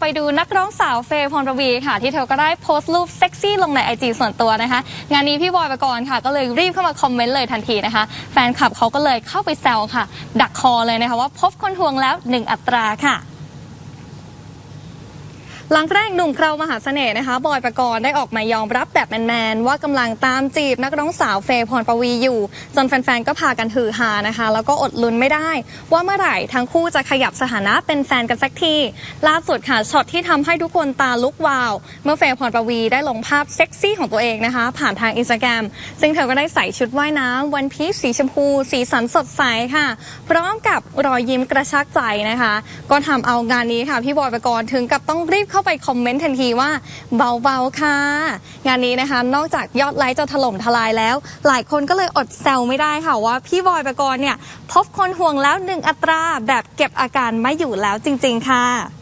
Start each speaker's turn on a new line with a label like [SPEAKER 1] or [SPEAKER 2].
[SPEAKER 1] ไปดูนักร้องสาวเฟย์พรประวีค่ะ ที่เธอก็ได้โพสต์รูปเซ็กซี่ลงในไอจีส่วนตัวนะคะ งานนี้พี่บอยปกรณ์ค่ะ ก็เลยรีบเข้ามาคอมเมนต์เลยทันทีนะคะ แฟนคลับเขาก็เลยเข้าไปแซวค่ะ ดักคอเลยนะคะว่าพบคนทวงแล้วหนึ่งอัตราค่ะ หลังแรกหนุ่มเครามหาเสน่ห์นะคะ บอยประกรณ์ได้ออกมายอมรับแบบแมนๆ ว่ากำลังตามจีบนักร้องสาวเฟย์พรปวีอยู่ จนแฟนๆ ก็พากันฮือฮานะคะ แล้วก็อดลุ้นไม่ได้ ว่าเมื่อไหร่ทั้งคู่จะขยับสถานะเป็นแฟนกันสักที ล่าสุดค่ะช็อตที่ทำให้ทุกคนตาลุกวาว เมื่อเฟย์พรปวีได้ลงภาพเซ็กซี่ของตัวเองนะคะ ผ่านทางอินสตาแกรมซึ่งเธอก็ได้ใส่ชุดว่ายน้ำวันพีชสีชมพู สีสันสดใสค่ะ พร้อมกับรอยยิ้มกระชากใจนะคะ ก็ทำเอางานนี้ค่ะพี่บอยปรกรณ์ถึงกับต้องรีบเข้าไปคอมเมนต์ทันทีว่าเบาๆค่ะ งานนี้นะคะ นอกจากยอดไลค์จะถล่มทลายแล้ว หลายคนก็เลยอดแซวไม่ได้ค่ะว่าพี่บอยประกรณ์เนี่ยพบคนห่วงแล้วหนึ่งอัตราแบบเก็บอาการไม่อยู่แล้วจริง ๆ ค่ะ